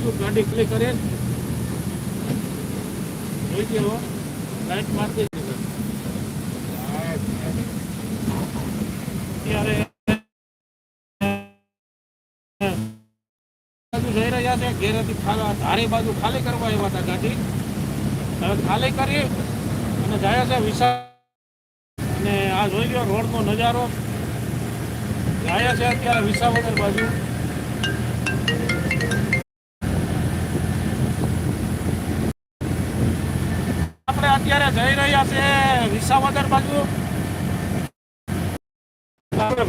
બાજુ ગાડી ક્લિક કરે. જોઈ ગયો લાઈટ મારતી જ ત્યારે બાજુ જઈ રહ્યા છે, ઘેરેથી ધારી બાજુ ખાલી કરવા આવ્યા હતા ગાડી. હવે ખાલી કરી અને જાય છે વિશાળ અને આ જોઈ લો રોડનો નજારો. જાય છે અત્યારે વિસાવદર બાજુ. અત્યારે જઈ રહ્યા છે વિસાવદર બાજુ.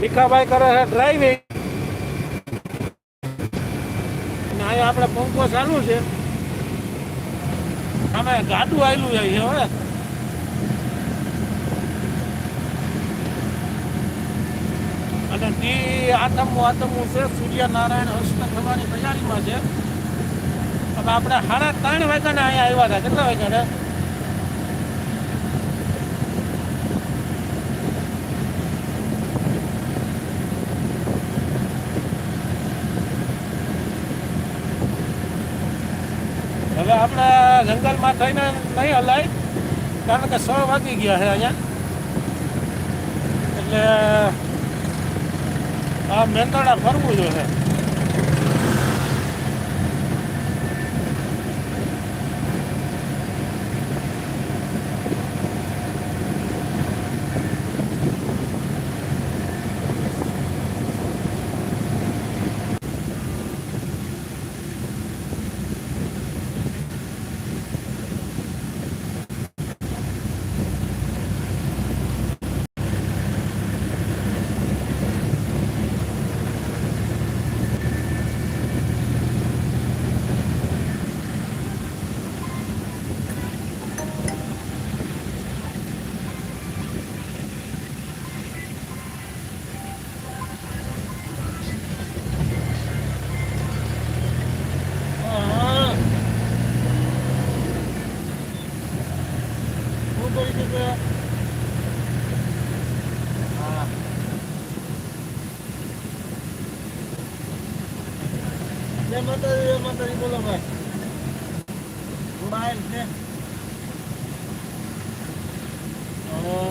ભીખાભાઈ કરે છે ડ્રાઇવિંગ અહીંયા આપણે પંખો ચાલુ છે. અમે ગાડું આવેલું છે હવે અને તે આતમું આતમું છે, સૂર્યનારાયણ અસ્ત થવાની તૈયારીમાં છે. હવે આપણે સાડા ત્રણ વાગ્યાના અહીંયા આવ્યા હતા. કેટલા વાગ્યા હવે આપણે જંગલમાં થઈને નહીં હલાય, કારણ કે સો વાગી ગયા છે અહીંયા. એટલે આ મેંદોડા ફરવું જોઈએ હા. શું કરી દીધું એ? હા. બોલો ભાઈ. મોબાઈલ છે.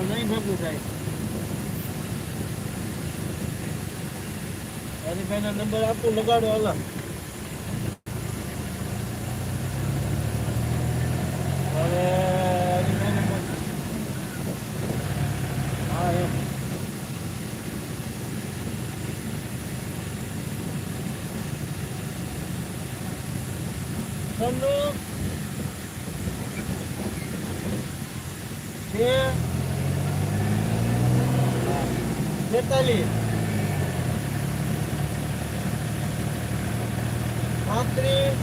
નહીં ભેગું થાય હરીભાઈના નંબર આપું લગાડો હાલો હવે હરીભાઈને બોલ. હા એમ છન્નું બે બેતાલીસ પાંત્રીસ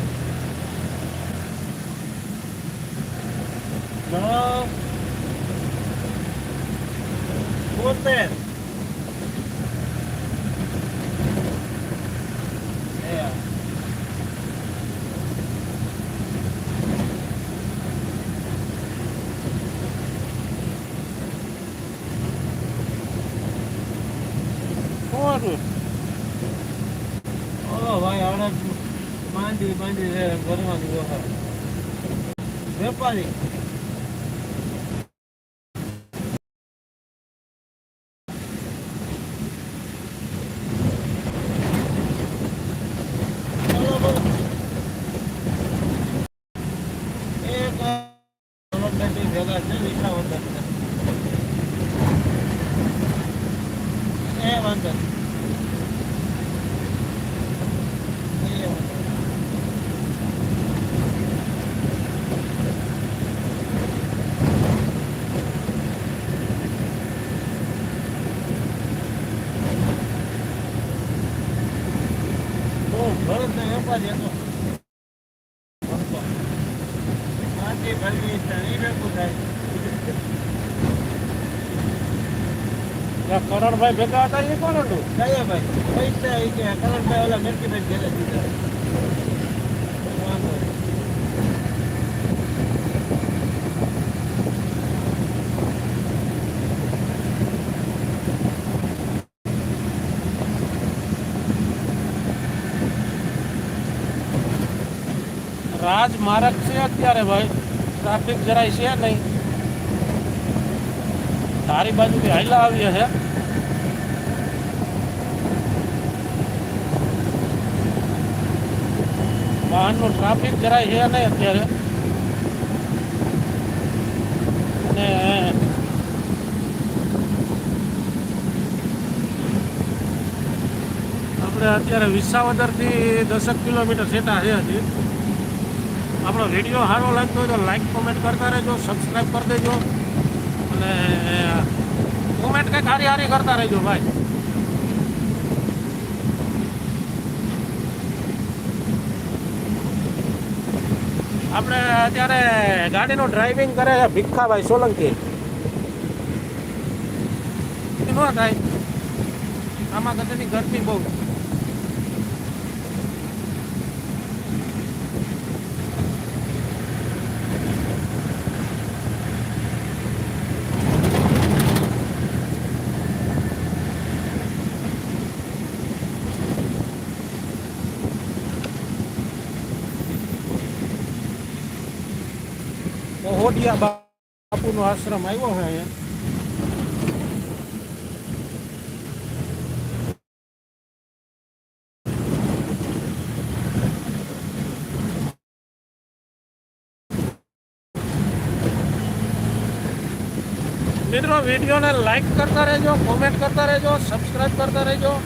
નવ બોતેર એ આ. કોણ ઓ ભાઈ આડે માંડી માંડી રે વેપારી બોલો, બોલો. એક અલગથી ભેગા છે વિસાવદર એ વાંધો નહીં. એ વાંધો નહીં. બહુ હતો. ભરતો. આથી ભરવી ભેગું થાય. કરણભાઈ ભેગા હતા એ કોણ હતું ભાઈ? પૈસા કરણભાઈ ઓલા મિરકીભાઈ ઘેરે દીધા. વાંધો નહીં. રાજમાર્ગ છે અત્યારે ભાઈ. ટ્રાફિક જરાય છે નહીં. ધારી બાજુથી હાઈલા આવીએ છે. વાહનનું ટ્રાફિક જરાય છે નહીં અત્યારે. ને આપણે અત્યારે વિસાવદરથી દસક કિલોમીટર સેટા છે હજી. આપણો વીડિયો સારો લાગતો હોય તો લાઈક કોમેન્ટ કરતા રહેજો સબસ્ક્રાઈબ કરી દેજો. અને કોમેન્ટ કંઈક હારી હારી કરતા રહેજો ભાઈ. આપણે અત્યારે ગાડીનું ડ્રાઇવિંગ કરે છે ભીખાભાઈ સોલંકી. ન થાય? આમાં કદાચની ગરમી બહુ ઓહોડિયા બાપુનો આશ્રમ આવ્યો છે અહીંયા. મિત્રો, વિડીયોને લાઈક કરતા રહેજો કોમેન્ટ કરતા રહેજો સબસ્ક્રાઈબ કરતા રહેજો.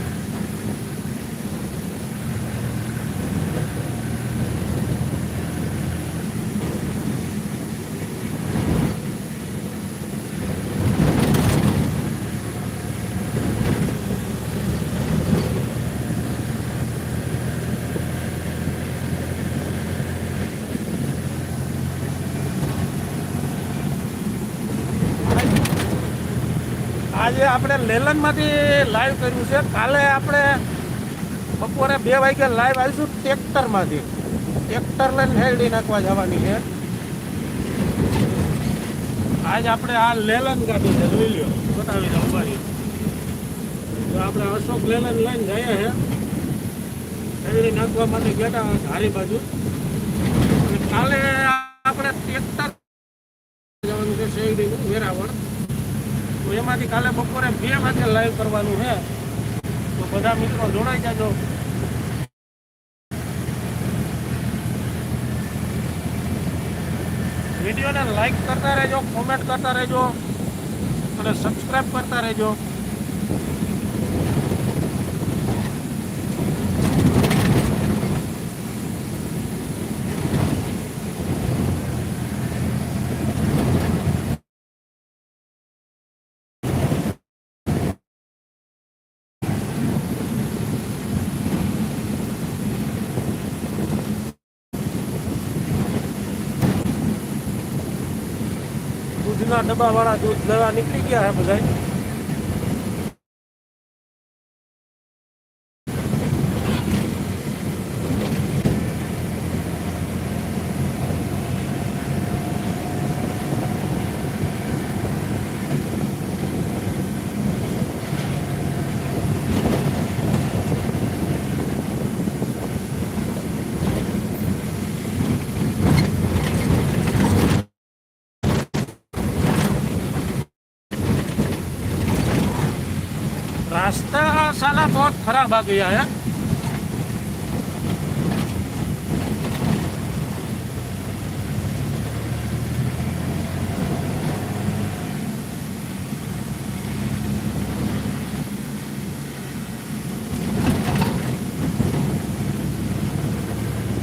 આજે આપણે લેલનમાંથી લાઈવ કર્યું છે. કાલે આપણે બપોરે બે વાગે લાઈવ આવીશું ટ્રેક્ટરમાંથી. ટ્રેક્ટર લઈને હેરડી નાખવા જવાની છે. આજ આપણે આ લેલન ગાડી છે, જોઈ લ્યો. બતાવી દઉં ઉભારી આપણે અશોક લેલન લઈને જઈએ છે. હેરડી નાખવા માટે ગયા હતા ધારી બાજુ. કાલે આપણે ટ્રેક્ટર જવાનું છે શેરડીનું વેરાવળ તો એમાંથી કાલે બપોરે બે વાગે લાઈવ કરવાનું છે. તો બધા મિત્રો જોડાઈ જાજો. વિડીયોને લાઈક કરતા રહેજો કોમેન્ટ કરતા રહેજો અને સબસ્ક્રાઈબ કરતા રહેજો. ડબ્બાવાળા દૂધ લેવા નીકળી ગયા છે બધા रास्ता साला बहुत खराब आ गया है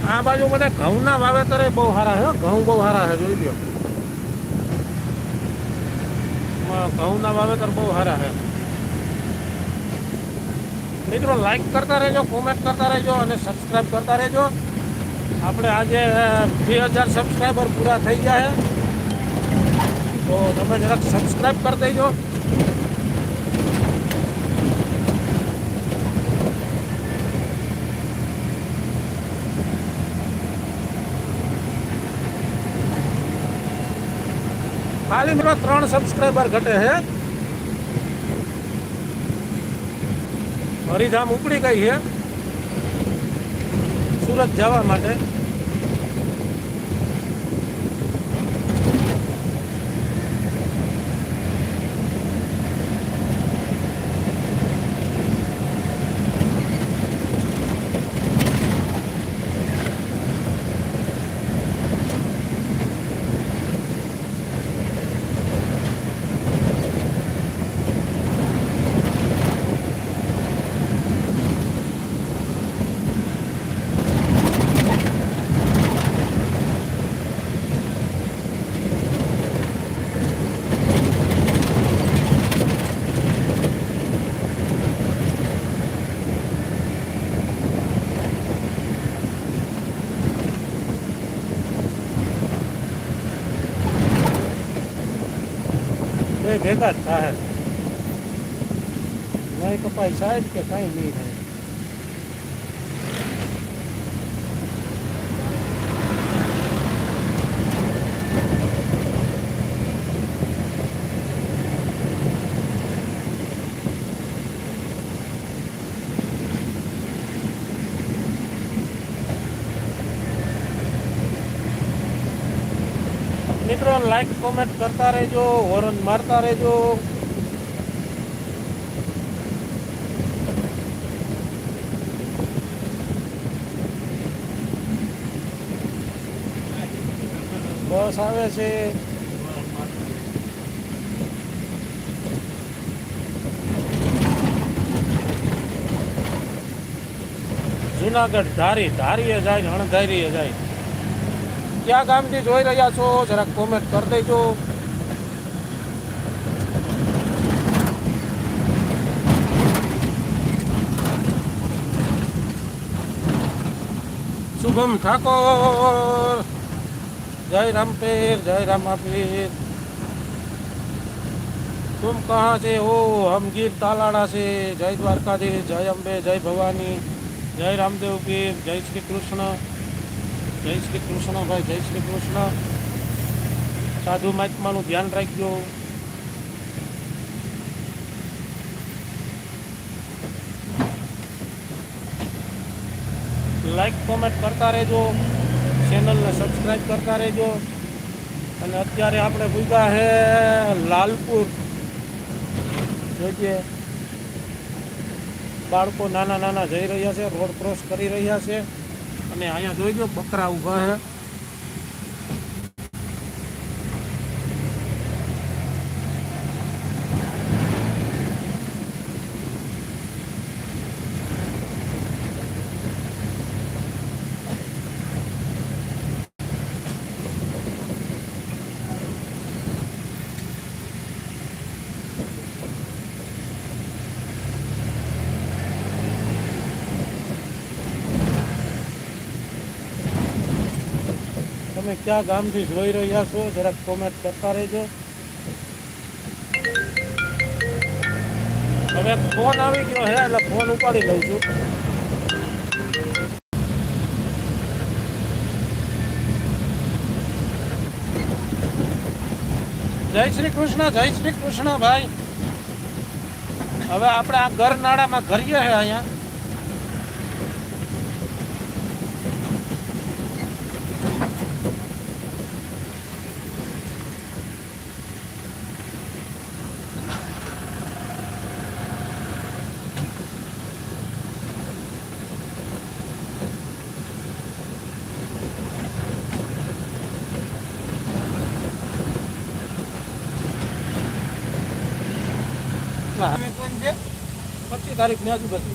આ બાજુ મને ઘઉંના વાવેતર બહુ સારા છે હો. ઘઉં બહુ સારા છે જોઈ લ્યો આમાં ઘઉંના વાવેતર બહુ સારા છે મિત્રો લાઈક કરતા રહેજો કોમેન્ટ કરતા રહેજો અને સબસ્ક્રાઈબ કરતા રહેજો. આપણે આજે બે હજાર સબસ્ક્રાઈબર પૂરા થઈ ગયા તો તમે જરાક સબસ્ક્રાઈબ કરી દેજો. ખાલી મિત્રો, ત્રણ સબસ્ક્રાઈબર ઘટે છે. હરિધામ ઉપડી ગઈ છે. સુરત જવા માટે બે ભેગા જ થાય નહીં કપાય સાહેબ કે કાંઈ નહીં થાય મિત્રો લાઈક કોમેન્ટ કરતા રહેજો હોરન મારતા રહેજો. બસ આવે છે. જુનાગઢ ધારી, ધારીએ જાય હણધારીએ જાય. કયા ગામથી જોઈ રહ્યા છો, જરાક કોમેન્ટ કરી દેજો. શુભમ ઠાકોર. જય રામ પીર, જય રામ પીર. તુમ કહા છે? ઓ હમ ગીર તાલાડા છે. જય દ્વારકાધીશ, જય અંબે, જય ભવાની. જય રામદેવ પીર, જય શ્રી કૃષ્ણ. જય શ્રી કૃષ્ણ ભાઈ, જય શ્રી કૃષ્ણ. સાધુ મહાત્માનું ધ્યાન રાખજો. લાઈક કોમેન્ટ કરતા રહેજો. ચેનલને સબસ્ક્રાઈબ કરતા રહેજો. અને અત્યારે આપણે પૂગ્યા હે લાલપુર. જોઈએ બાળકો નાના નાના જઈ રહ્યા છે, રોડ ક્રોસ કરી રહ્યા છે. અને અહીંયા જોઈજો બકરા ઊભા છે. તમે ક્યાં ગામથી જોઈ રહ્યા છો? જરાક કોમેન્ટ કરતા રહેજો. હવે ફોન આવી ગયો હે, એટલે ફોન ઉપાડી લઉં છું. જય શ્રી કૃષ્ણ, જય શ્રી કૃષ્ણ ભાઈ. હવે આપણે આ ઘર નાળામાં ઘરીએ છે અહીંયા. પચીસ તારીખની આજુબાજુ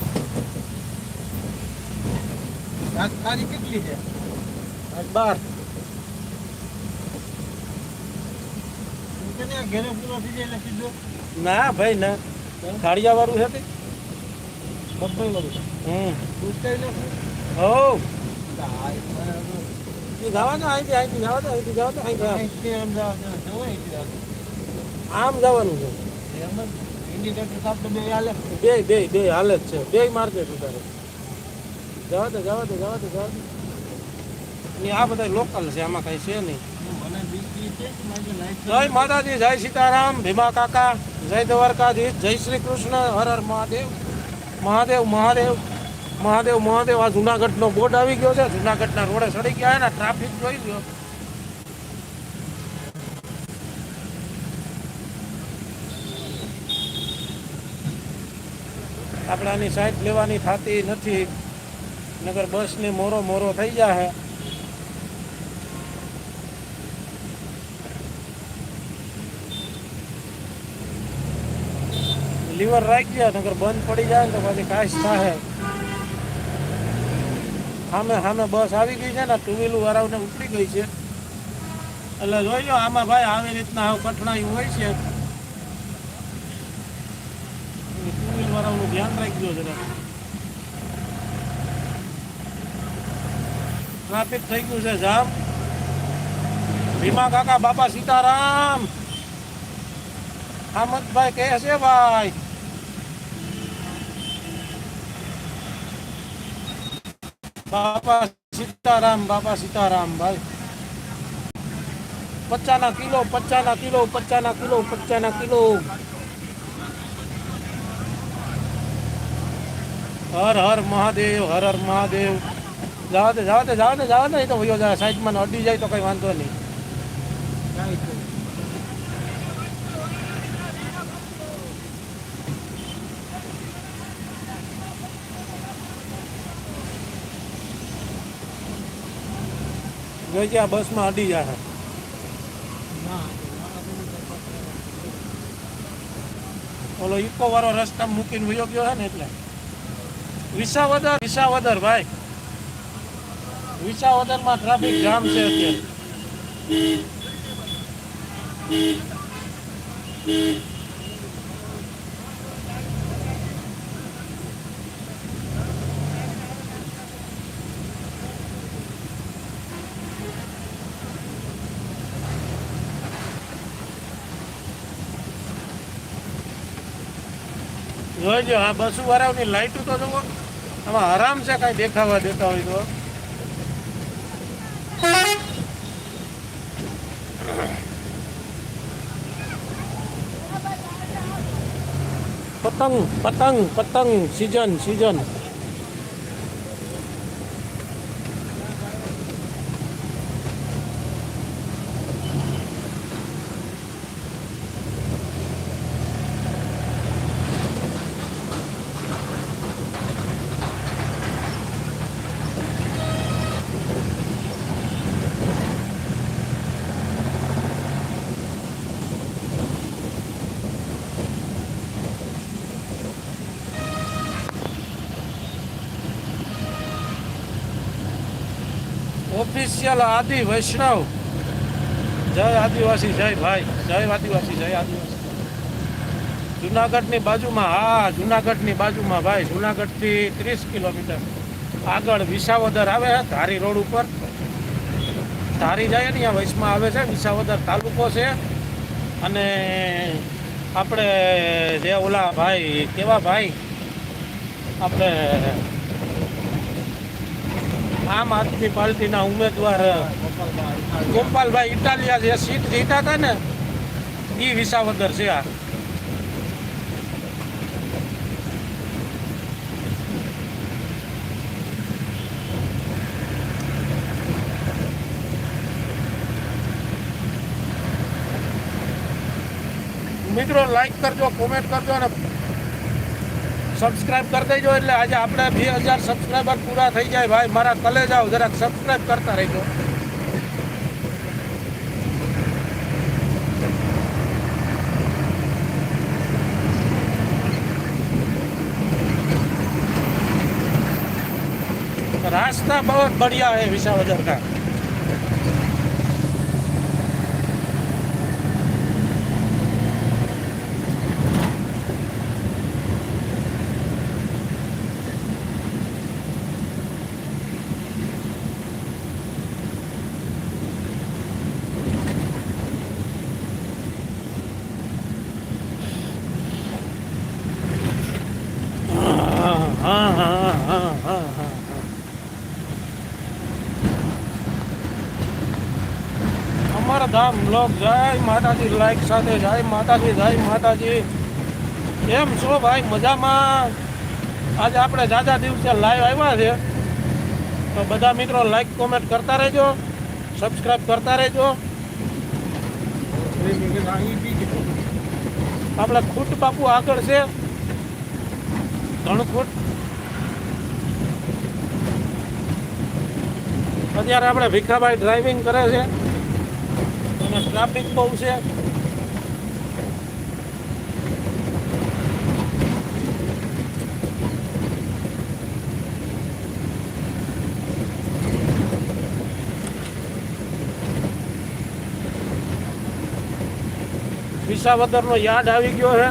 આજ તારીખ કેટલી છે? આજ બાર. ઘરે પૂરો થઈ જાય સીધો ના ભાઈ ના. કાળિયા વાળું છે તે. બબ્બઈ વાળું હમ. નાખું હો. તાય બરાબર. એ જવા દો અહીંથી અહીંથી જવા દો અહીંથી જવા દો અહીં આમ જવાનું છે. આપણે બે હાલે. બે બે બે હાલે જ છે. બે માર્કેટ ઉતારે જવા દે જવા દે જવા દે જવા દે. આ બધા લોકલ છે આમાં કઈ છે નહીં. જય માતાજી જય સીતારામ ભીમા કાકા જય દ્વારકાધીશ જય શ્રી કૃષ્ણ હર હર મહાદેવ. મહાદેવ મહાદેવ મહાદેવ મહાદેવ. આ જુનાગઢનો બોર્ડ આવી ગયો છે. જુનાગઢના રોડે સડી ગયા ને ટ્રાફિક જોઈ લ્યો. આપણે આની સાઈડ લેવાની થતી નથી. નગર બસને મોરો મોરો થઈ જાય લીવર રાખી જાય નગર બંધ પડી જાય તો પછી કાશ થાય. સામે સામે બસ આવી ગઈ છે ને ટુ વ્હીલર વાળાઓને ઉતરી ગઈ છે. એટલે જોઈ આમાં ભાઈ આવી રીતના કઠણાઈ હોય છે. ટુ જરા. ટ્રાફિક થઈ ગયું છે જામ. ભીમા કાકા, બાપા સીતારામ. હામદભાઈ કહે છે ભાઈ. બાપા સીતારામ બાપા સીતારામ ભાઈ. પચાના કિલો પચાના કિલો પચાના કિલો પચાના કિલો. હર હર મહાદેવ, હર હર મહાદેવ. જાવ દે જાવ દે જાઓ જાવ દે એ તો ભયો જાય. સાઈડમાં અડી જાય તો કઈ વાંધો નહીં. જોઈ કે બસમાં અડી જાય ઓલો ઇકો વાળો રસ્તા મૂકીને વયો ગયો હે ને એટલે. વિસાવદર વિસાવદર ભાઈ. વિસાવદરમાં ટ્રાફિક જામ છે અત્યારે. જોઈજો આ બસો વાળાની લાઈટ તો જુઓ. આમાં આરામ છે કાંઈ દેખાવા દેતા હોય તો. પતંગ પતંગ પતંગ, સિઝન, સીઝન. ઓફિશિયલ આદિ વૈષ્ણવ. જય આદિવાસી, જય ભાઈ. જય આદિવાસી જય આદિવાસી. જુનાગઢની બાજુમાં, હા, જુનાગઢની બાજુમાં ભાઈ, જુનાગઢથી ત્રીસ કિલોમીટર. આગળ વિસાવદર આવે છે ધારી રોડ ઉપર. ધારી જાય ને ત્યાં વૈશમાં આવે છે, વિસાવદર તાલુકો છે. અને આપણે જે ઓલા ભાઈ, કેવા ભાઈ? આપણે આમ આદમી પાર્ટીના ઉમેદવાર ગોપાલભાઈ ઇટાલિયા જે સીટ જીતા હતા ને એ વિસાવદર છે આ. મિત્રો લાઈક કરજો કોમેન્ટ કરજો અને સબસ્ક્રાઇબ કરી દેજો એટલે આજે આપણે બે હજાર સબસ્ક્રાઈબર પૂરા થઈ જાય ભાઈ મારા કલે જાઓ જરાક સબસ્ક્રાઇબ કરતા રહેજો रास्ता बहुत बढ़िया है विसावदर का ધામ જય માતાજી લાઈક સાથે જય માતાજી જય માતાજી. એમ છો ભાઈ? મજામાં? આજે આપણે જાજા દિવસે લાઈવ આવ્યા છે. તો બધા મિત્રો લાઈક કોમેન્ટ કરતા રહેજો સબસ્ક્રાઈબ કરતા રહેજો. આપણે ખૂટ બાપુ આગળ છે. ધણખૂટ અત્યારે આપણે ભીખાભાઈ ડ્રાઇવિંગ કરે છે. ટ્રાફિક બહુ છે. વિસાવદરનો યાદ આવી ગયો છે.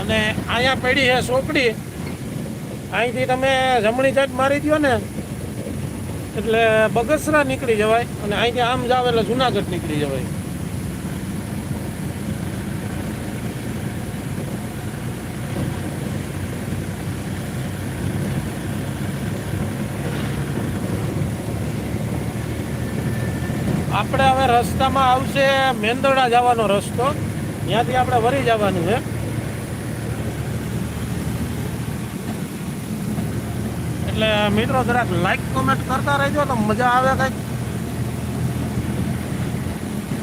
અને અહીંયા પડી છે સોપડી અહીંથી તમે જમણી સાઈડ મારી દો ને, એટલે બગસરા નીકળી જવાય અને અહીંથી આમ જાવ એટલે જુનાગઢ નીકળી જવાય. આપણે હવે રસ્તામાં આવશે મેંદરડા જવાનો રસ્તો. ત્યાંથી આપણે વરી જવાનું છે. એટલે મિત્રો જરાક લાઈક કોમેન્ટ કરતા રહેજો, તો મજા આવે કંઈક.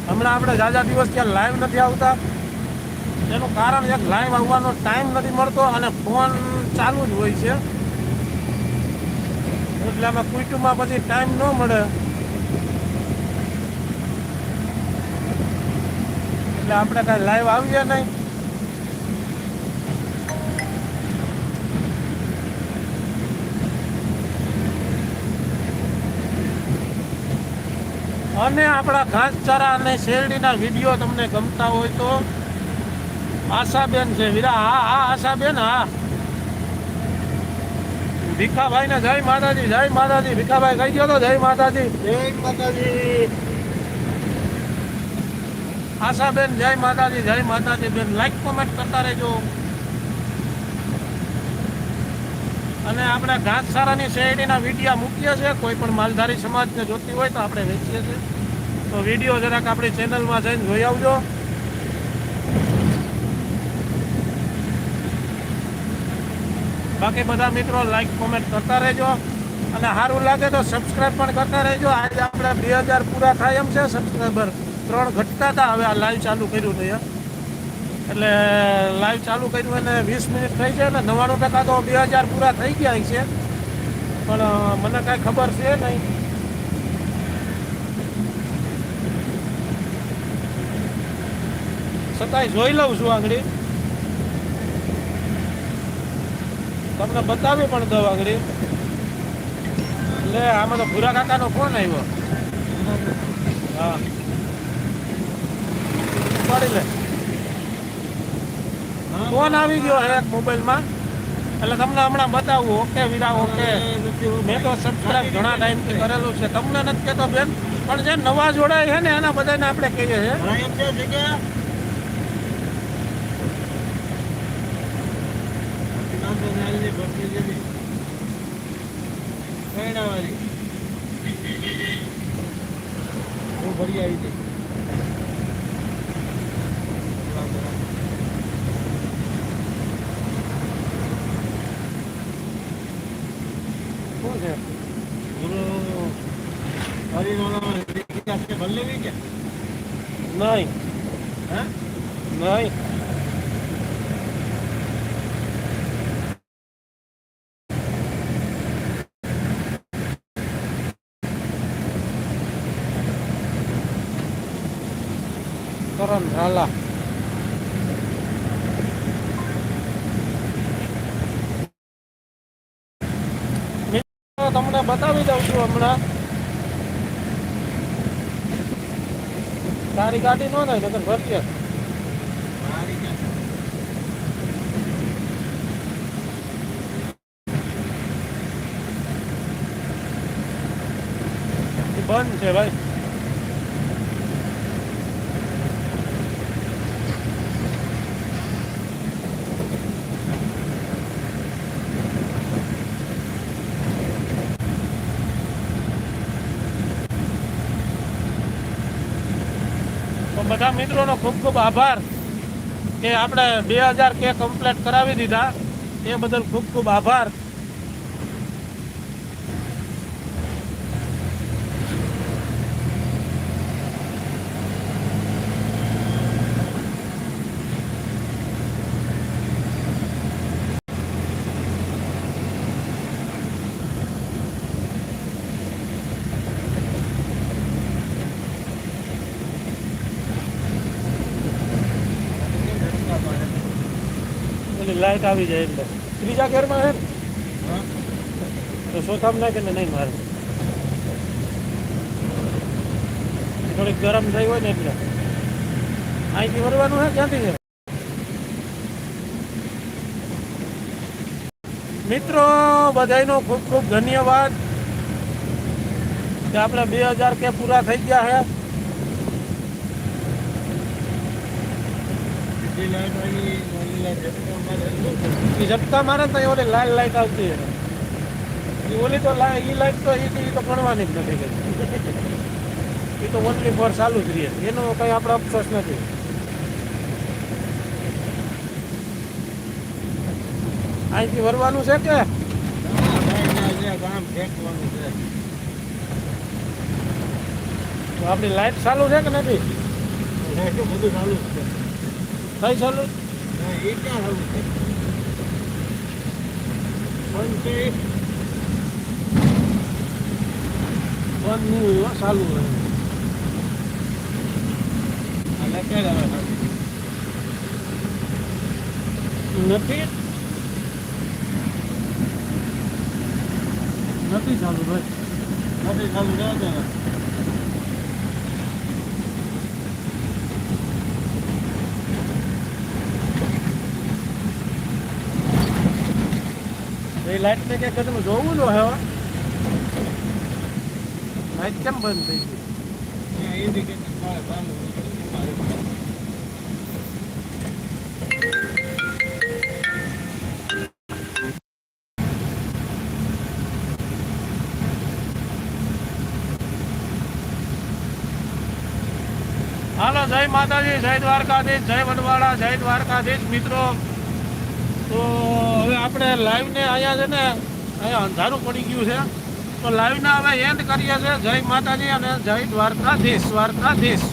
હમણાં આપણે જાજા દિવસ ત્યાં લાઈવ નથી આવતા. એનું કારણ એક લાઈવ આવવાનો ટાઈમ નથી મળતો અને ફોન ચાલુ જ હોય છે. એટલે આમાં કુટુંબમાં પછી ટાઈમ ન મળે. એટલે આપણે કાંઈ લાઈવ આવીએ નહીં. અને આપણા ઘાસચારા અને શેરડીના વીડિયો તમને ગમતા હોય તો આશાબેન છે. વીરા હા હા આશાબેન હા. ભીખાભાઈ ને જય માતાજી જય માતાજી. ભીખાભાઈ કહી ગયો તો? જય માતાજી. જય માતાજી. આશાબેન જય માતાજી જય માતાજી. બેન લાઈક કોમેન્ટ કરતા રહેજો. અને આપણે ઘાસચારાની શેરડીના વિડીયા મૂકીએ છીએ. કોઈ પણ માલધારી સમાજને જોતી હોય તો આપણે વેચીએ છીએ. તો વીડિયો જરાક આપણી ચેનલમાં જઈને જોઈ આવજો. બાકી બધા મિત્રો લાઈક કોમેન્ટ કરતા રહેજો. અને સારું લાગે તો સબસ્ક્રાઈબ પણ કરતા રહેજો. આજે આપણે બે હજાર પૂરા થાય એમ છે. સબસ્ક્રાઈબર ત્રણ ઘટતા હતા. હવે આ લાઈવ ચાલુ કર્યું છે. એટલે લાઈવ ચાલુ કર્યું અને વીસ મિનિટ થઈ છે. ને નવ્વાણું ટકા તો બે હજાર પૂરા થઈ ગયા છે. પણ મને કાંઈ ખબર છે નહીં. છતાંય જોઈ લઉં છું આંગળી. તમને બતાવી પણ દઉં આંગળી. એટલે આમાં તો ભૂરા કાકાનો ફોન આવ્યો. હા. ઉપાડી લે. ફોન આવી ગયો એક મોબાઈલમાં. એટલે તમને હમણાં બતાવું ઓકે વિરા ઓકે. મેં તો સબસ્ક્રાઈબ ઘણા ટાઈમથી કરેલું છે. તમને નથી કહેતો બેન પણ જે નવા જોડાય છે ને એના બધાને આપણે કહીએ છીએ. હા, છે જગ્યા નામ તો નાલની ભરતી જેવી. પૈણાવાળી. હું ભરી આવી હતી છે ગુરુ દીકરી આપણે ભરી નહીં હા નહીં મિત્રો, તમને બતાવી દઉં છું હમણાં. તારી ગાડી નો થાય નગર મારી બંધ છે ભાઈ તો બધા મિત્રોનો ખૂબ ખૂબ આભાર કે આપણે બે હજાર કે કમ્પ્લીટ કરાવી દીધા. એ બદલ ખૂબ ખૂબ આભાર. લાઈટ આવી જાય એટલે. ત્રીજા ઘેરમાં હે તો ચોથામાં નાખે ને નહીં મારે? થોડીક ગરમ થઈ હોય ને એટલે. અહીંથી વરવાનું છે ક્યાંથી છે મિત્રો બધાયનો ખૂબ ખૂબ ધન્યવાદ કે આપણે બે હજાર કે પૂરા થઈ ગયા બીજી લાઈટ આવી? એ ઝટકા મારે તો એ ઓલી લાલ લાઈટ આવતી એ ઓલી તો લા- ઈ લાઈટ તો એ ઈ તો ગણવાની જ નથી કઈ. એ તો ઓનલી ફોર ચાલુ જ રહે. એનો કંઈ આપણે અફસોસ નથી. અહીંથી વરવાનું છે કે? આપણી લાઈટ ચાલુ છે કે નથી? બધું ચાલુ છે. કઈ ચાલુ? એ ક્યાં લખેલ નથી નથી ચાલુ ભાઈ નથી ચાલુ રહેવા લાઈટ ને ક્યાંક તમે જોવું જો હવે. લાઈટ કેમ બંધ થઈ ગઈ? હાલો, જય માતાજી, જય દ્વારકાધીશ, જય વનવાડા જય દ્વારકાધીશ મિત્રો. તો આપણે લાઈવને અહીંયા છે ને, અહીંયા અંધારું પડી ગયું છે. તો લાઈવને હવે એન્ડ કરીએ છીએ. જય માતાજી અને જય દ્વારકાધીશ દ્વારકાધીશ.